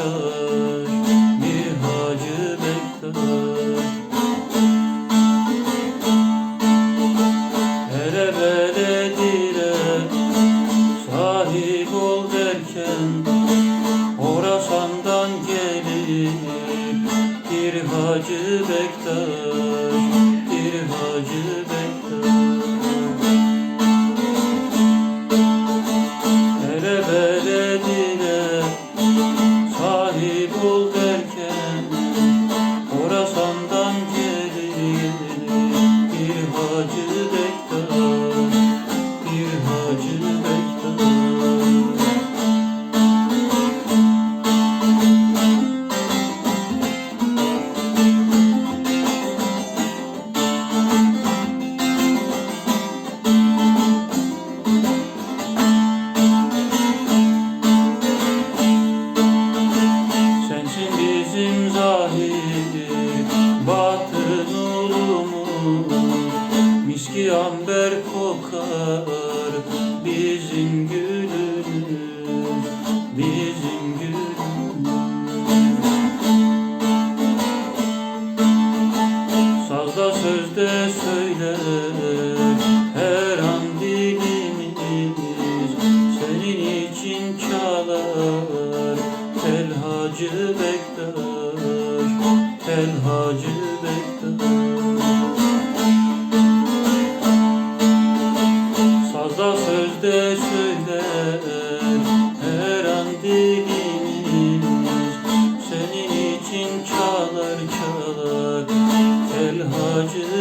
Hacı bir Miski amber kokar bizim gülümüz Bizim gülümüz. Sazda sözde söyler her an dilimiz Senin için çalar tel Hacı Bektaş Tel Hacı Bektaş Tel Hacı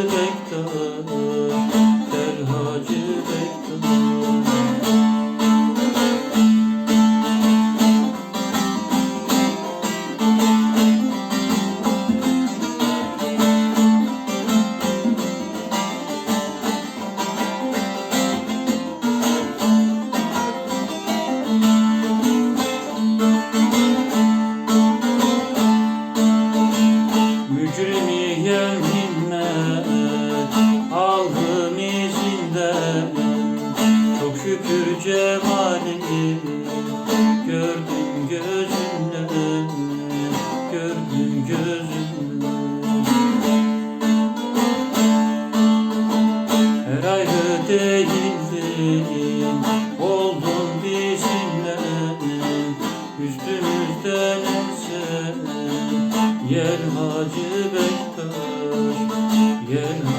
cemalini gördüm gözümle Gördüm gözümle Her ayrı değildin oldun bizimle Üstümüzden sen Gel Hacı Bektaş Gel Hacı